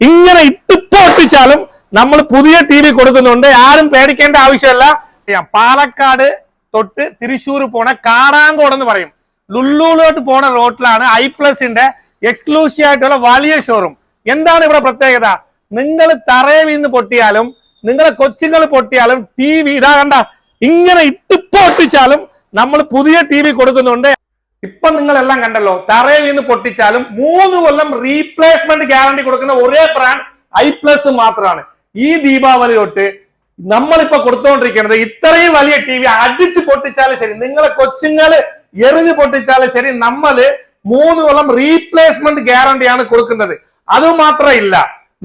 ഇങ്ങനെ ഇട്ടിപ്പോട്ടിച്ചാലും നമ്മൾ പുതിയ ടി വി കൊടുക്കുന്നുണ്ട്. ആരും പേടിക്കേണ്ട ആവശ്യമല്ല. പാലക്കാട് തൊട്ട് തൃശ്ശൂർ പോണ കാടാങ്കോട് എന്ന് പറയും. ലുല്ലൂലോട്ട് പോണ റോട്ടിലാണ് ഐ പ്ലസിന്റെ എക്സ്ക്ലൂസീവ് ആയിട്ടുള്ള വലിയ ഷോറൂം എന്താണ് ഇവിടെ പ്രത്യേകത? നിങ്ങൾ തറയെ വീന്ന് പൊട്ടിയാലും നിങ്ങളെ കൊച്ചുങ്ങൾ പൊട്ടിയാലും ടി വി ഇതാ കണ്ട ഇങ്ങനെ ഇട്ടിപ്പോട്ടിച്ചാലും നമ്മൾ പുതിയ ടി വി കൊടുക്കുന്നുണ്ട്. ഇപ്പൊ നിങ്ങളെല്ലാം കണ്ടല്ലോ തറയിൽ നിന്ന് പൊട്ടിച്ചാലും മൂന്ന് കൊല്ലം റീപ്ലേസ്മെന്റ് ഗ്യാരണ്ടി കൊടുക്കുന്ന ഒരേ ബ്രാൻഡ് ഐ പ്ലസ് മാത്രമാണ് ഈ ദീപാവലി തൊട്ട് നമ്മളിപ്പോ കൊടുത്തുകൊണ്ടിരിക്കുന്നത് ഇത്രയും വലിയ ടി വി അടിച്ച് പൊട്ടിച്ചാലും ശരി നിങ്ങളെ കൊച്ചുങ്ങൾ എറിഞ്ഞു പൊട്ടിച്ചാലും ശരി നമ്മൾ മൂന്ന് കൊല്ലം റീപ്ലേസ്മെന്റ് ഗ്യാരണ്ടിയാണ് കൊടുക്കുന്നത്. അത് മാത്രമില്ല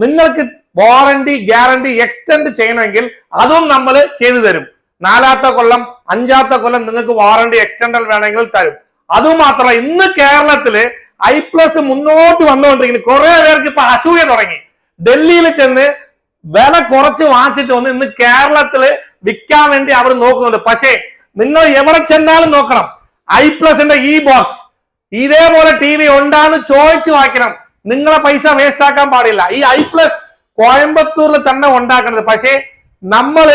നിങ്ങൾക്ക് വാറണ്ടി ഗ്യാരണ്ടി എക്സ്റ്റെൻഡ് ചെയ്യണമെങ്കിൽ അതും നമ്മൾ ചെയ്തു തരും. നാലാത്ത കൊല്ലം അഞ്ചാത്ത കൊല്ലം നിങ്ങൾക്ക് വാറണ്ടി എക്സ്റ്റൻഡൽ വേണമെങ്കിൽ തരും. അതുമാത്രമല്ല ഇന്ന് കേരളത്തിൽ ഐ പ്ലസ് മുന്നോട്ട് വന്നുകൊണ്ടിരിക്കുന്നു കുറെ പേർക്ക് ഇപ്പൊ അസൂയ തുടങ്ങി. ഡൽഹിയിൽ ചെന്ന് വില കുറച്ച് വാങ്ങിച്ചിട്ട് വന്ന് ഇന്ന് കേരളത്തിൽ വിൽക്കാൻ വേണ്ടി അവർ നോക്കുന്നുണ്ട്. പക്ഷേ നിങ്ങൾ എവിടെ ചെന്നാലും നോക്കണം. ഐ പ്ലസിന്റെ ഈ ബോക്സ് ഇതേപോലെ ടി വി ഉണ്ടാന്ന് ചോദിച്ചു വാങ്ങിക്കണം നിങ്ങളെ പൈസ വേസ്റ്റ് ആക്കാൻ പാടില്ല. ഈ ഐ പ്ലസ് കോയമ്പത്തൂരിൽ തന്നെ ഉണ്ടാക്കുന്നത് പക്ഷേ നമ്മൾ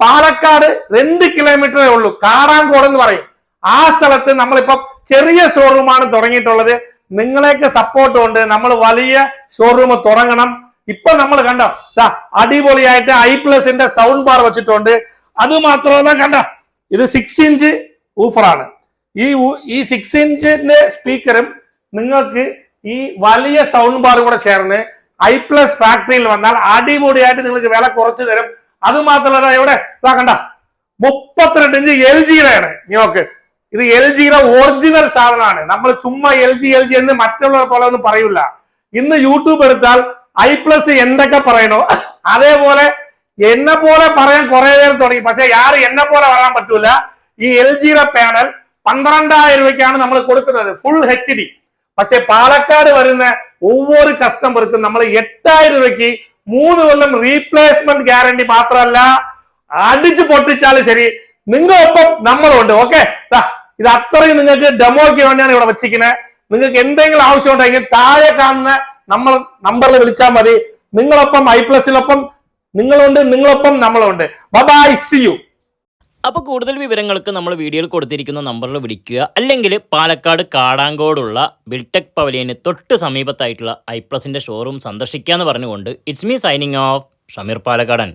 പാലക്കാട് രണ്ട് കിലോമീറ്ററേ ഉള്ളൂ. കാറാങ്കോട് എന്ന് പറയും. ആ സ്ഥലത്ത് നമ്മളിപ്പോ ചെറിയ ഷോറൂമാണ് തുടങ്ങിയിട്ടുള്ളത്. നിങ്ങളെയൊക്കെ സപ്പോർട്ട് കൊണ്ട് നമ്മൾ വലിയ ഷോറൂം തുടങ്ങണം. ഇപ്പൊ നമ്മൾ കണ്ടോ അടിപൊളിയായിട്ട് ഐ പ്ലസിന്റെ സൗണ്ട് ബാർ വെച്ചിട്ടുണ്ട്. അത് മാത്രമല്ല കണ്ട ഇത് സിക്സ് ഇഞ്ച് ഊഫറാണ് ഈ ഈ സിക്സ് ഇഞ്ചിന്റെ സ്പീക്കറും നിങ്ങൾക്ക് ഈ വലിയ സൗണ്ട് ബാർ കൂടെ ചേർന്ന് ഐ പ്ലസ് ഫാക്ടറിയിൽ വന്നാൽ അടിപൊളിയായിട്ട് നിങ്ങൾക്ക് വില കുറച്ച് തരും. അത് മാത്രമല്ല ഇവിടെ കണ്ട മുപ്പത്തിരണ്ട് ഇഞ്ച് എൽ ജിയുടെയാണ് നോക്ക് ഇത് എൽ ജിയുടെ ഒറിജിനൽ സാധനമാണ്. നമ്മൾ ചുമ്മാ എൽ ജി എൽ ജി എന്ന് മറ്റുള്ള പോലെ ഒന്നും പറയൂല. ഇന്ന് യൂട്യൂബ് എടുത്താൽ ഐ പ്ലസ് എന്തൊക്കെ പറയണോ അതേപോലെ എന്നെ പോലെ പറയാൻ കുറെ നേരം തുടങ്ങി. പക്ഷെ യാറ് എന്നെ പോലെ വരാൻ പറ്റൂല. ഈ എൽ ജിയുടെ പാനൽ പന്ത്രണ്ടായിരം രൂപയ്ക്കാണ് നമ്മൾ കൊടുക്കുന്നത്. ഫുൾ എച്ച് ഡി പക്ഷെ പാലക്കാട് വരുന്ന ഒവ്വൊരു കസ്റ്റമർക്കും നമ്മൾ എട്ടായിരം രൂപയ്ക്ക് മൂന്ന് കൊല്ലം റീപ്ലേസ്മെന്റ് ഗ്യാരണ്ടി മാത്രമല്ല അടിച്ചു പൊട്ടിച്ചാലും ശരി. നിങ്ങളൊപ്പം നമ്മളുണ്ട്. ഓക്കെ ഇത് അത്രയും നിങ്ങൾക്ക് ഡെമോയ്ക്ക് വേണ്ടിയാണ് ഇവിടെ വെച്ചിരിക്കുന്നത് നിങ്ങൾക്ക് എന്തെങ്കിലും ആവശ്യം ഉണ്ടെങ്കിൽ താഴെ കാണുന്ന നമ്മൾ നമ്പറിൽ വിളിച്ചാൽ മതി. നിങ്ങളൊപ്പം ഐ പ്ലസിനൊപ്പം നിങ്ങളുണ്ട് നിങ്ങളൊപ്പം നമ്മളുണ്ട് ബൈ സി യു അപ്പോൾ കൂടുതൽ വിവരങ്ങൾക്ക് നമ്മൾ വീഡിയോയിൽ കൊടുത്തിരിക്കുന്ന നമ്പറിൽ വിളിക്കുക. അല്ലെങ്കിൽ പാലക്കാട് കാടാങ്കോടുള്ള ബിൽടെക് പവലിയന് തൊട്ട് സമീപത്തായിട്ടുള്ള ഐ പ്ലസിന്റെ ഷോറൂം സന്ദർശിക്കുക എന്ന് പറഞ്ഞുകൊണ്ട് it's me signing off Shameer Palakkadan.